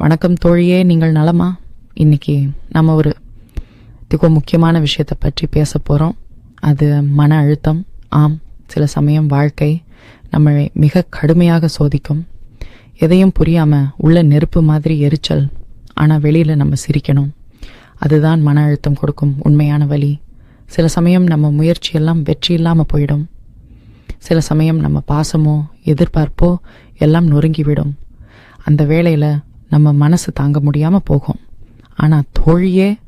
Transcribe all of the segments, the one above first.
வணக்கம் தோழியே நீங்கள் நலமா? இன்னைக்கு நம்ம ஒரு மிக முக்கியமான விஷயத்தை பற்றி பேச போகிறோம் அது மன அழுத்தம். ஆம் சில சமயம் வாழ்க்கை நம்மளை மிக கடுமையாக சோதிக்கும். எதையும் புரியாமல் உள்ள நெருப்பு மாதிரி எரிச்சல். ஆனால் வெளியில் நம்ம சிரிக்கணும். அதுதான் மன அழுத்தம் கொடுக்கும் உண்மையான வழி. சில சமயம் நம்ம முயற்சியெல்லாம் வெற்றி இல்லாமல் போயிடும். சில சமயம் நம்ம பாசமோ எதிர்பார்ப்போ எல்லாம் நொறுங்கிவிடும் அந்த வேளையில் நம்ம மனசு தாங்க முடியாமல் போகும். ஆனால் தோழியே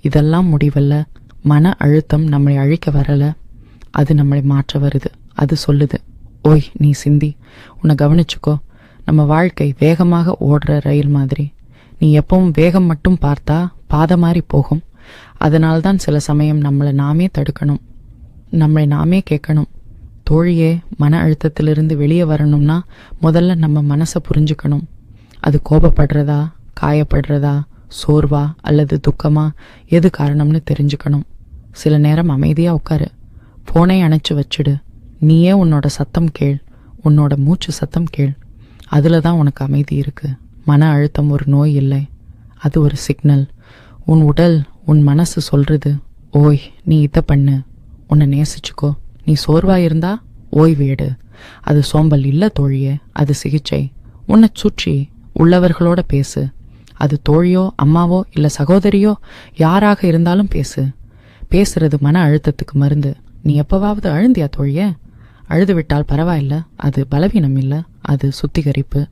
இதெல்லாம் முடிவல்ல. மன அழுத்தம் நம்மளை அழிக்க வரலை. அது நம்மளை மாற்ற வருது. அது சொல்லுது. ஓய் நீ சிந்தி உன்னை கவனிச்சுக்கோ. நம்ம வாழ்க்கை வேகமாக ஓடுற ரயில் மாதிரி. நீ எப்பவும் வேகம் மட்டும் பார்த்தா பாதை மாதிரி போகும். அதனால்தான் சில சமயம் நம்மளை நாமே தடுக்கணும். நம்மளை நாமே கேட்கணும். தோழியே மன அழுத்தத்திலிருந்து வெளியே வரணும்னா முதல்ல நம்ம மனசை புரிஞ்சுக்கணும். அது கோபப்படுறதா காயப்படுறதா சோர்வா அல்லது துக்கமா? எது காரணம்னு தெரிஞ்சுக்கணும். சில நேரம் அமைதியாக உட்காரு போனை அணைச்சு வச்சுடு. நீயே உன்னோட சத்தம் கேள். உன்னோட மூச்சு சத்தம் கேள். அதில் தான் உனக்கு அமைதி இருக்கு. மன அழுத்தம் ஒரு நோய் இல்லை. அது ஒரு சிக்னல். உன் உடல் உன் மனசு சொல்றது ஓய் நீ இதை பண்ணு. உன்னை நேசிச்சுக்கோ. நீ சோர்வா இருந்தா ஓய்வு எடு. அது சோம்பல் இல்லை தோழியே. அது சிகிச்சை. உன்னை சுற்றி உள்ளவர்களோட பேசு. அது தோழியோ அம்மாவோ இல்ல சகோதரியோ யாராக இருந்தாலும் பேசு. பேசுறது மன அழுத்தத்துக்கு மருந்து. நீ எப்பவாவது அழுந்தியா தோழிய? அழுது விட்டால் பரவாயில்ல. அது பலவீனம் இல்ல. அது சுத்திகரிப்பு.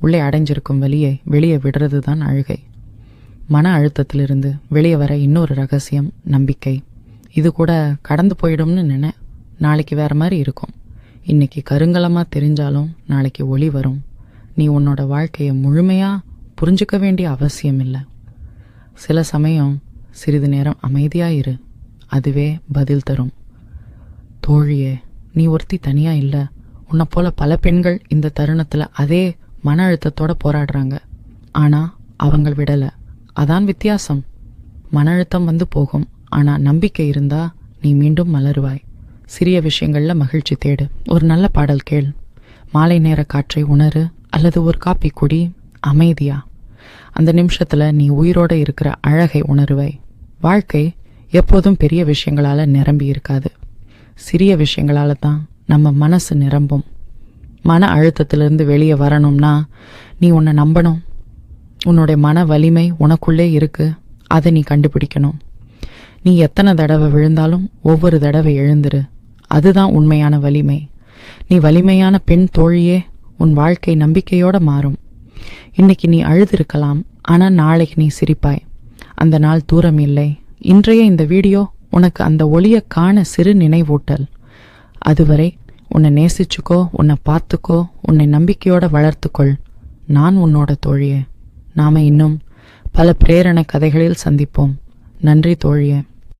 உள்ளே அடைஞ்சிருக்கும் வெளியே வெளியே விடுறது தான் அழுகை. மன அழுத்தத்திலிருந்து வெளியே வர இன்னொரு ரகசியம் நம்பிக்கை. இது கூட கடந்து போயிடும்னு நினை. நாளைக்கு வேற மாதிரி இருக்கும். இன்னைக்கு கருங்கலமா தெரிஞ்சாலும் நாளைக்கு ஒளி வரும். நீ உன்னோட வாழ்க்கையை முழுமையாக புரிஞ்சுக்க வேண்டிய அவசியம் இல்லை சில சமயம் சிறிது நேரம் அமைதியாக இரு. அதுவே பதில் தரும். தோழியே நீ ஒருத்தி தனியாக இல்லை. உன்னை போல பல பெண்கள் இந்த தருணத்தில் அதே மன அழுத்தத்தோட போராடுறாங்க. ஆனால் அவங்க விடலை. அதான் வித்தியாசம். மன அழுத்தம் வந்து போகும். ஆனால் நம்பிக்கை இருந்தால் நீ மீண்டும் மலருவாய். சிறிய விஷயங்களில் மகிழ்ச்சி தேடு. ஒரு நல்ல பாடல் கேள். மாலை நேர காற்றை உணரு. அல்லது ஒரு காப்பி குடி அமைதியா? அந்த நிமிஷத்தில் நீ உயிரோட இருக்கிற அழகை உணருவை. வாழ்க்கை எப்போதும் பெரிய விஷயங்களால் நிரம்பி இருக்காது. சிறிய விஷயங்களால தான் நம்ம மனசு நிரம்பும். மன அழுத்தத்திலிருந்து வெளியே வரணும்னா நீ உன்னை நம்பணும். உன்னுடைய மன வலிமை உனக்குள்ளே இருக்கு. அதை நீ கண்டுபிடிக்கணும். நீ எத்தனை தடவை விழுந்தாலும் ஒவ்வொரு தடவை எழுந்துரு. அதுதான் உண்மையான வலிமை. நீ வலிமையான பெண் தோழியே உன் வாழ்க்கை நம்பிக்கையோட மாறும். இன்னைக்கு நீ அழுதிருக்கலாம் ஆனால் நாளைக்கு நீ சிரிப்பாய். அந்த நாள் தூரம் இல்லை. இன்றைய இந்த வீடியோ உனக்கு அந்த ஒளியை காண சிறு நினைவூட்டல். அதுவரை உன்னை நேசிச்சுக்கோ உன்னை பார்த்துக்கோ உன்னை நம்பிக்கையோட வளர்த்துக்கொள். நான் உன்னோட தோழியே. நாம இன்னும் பல பிரேரண கதைகளில் சந்திப்போம். நன்றி தோழியே.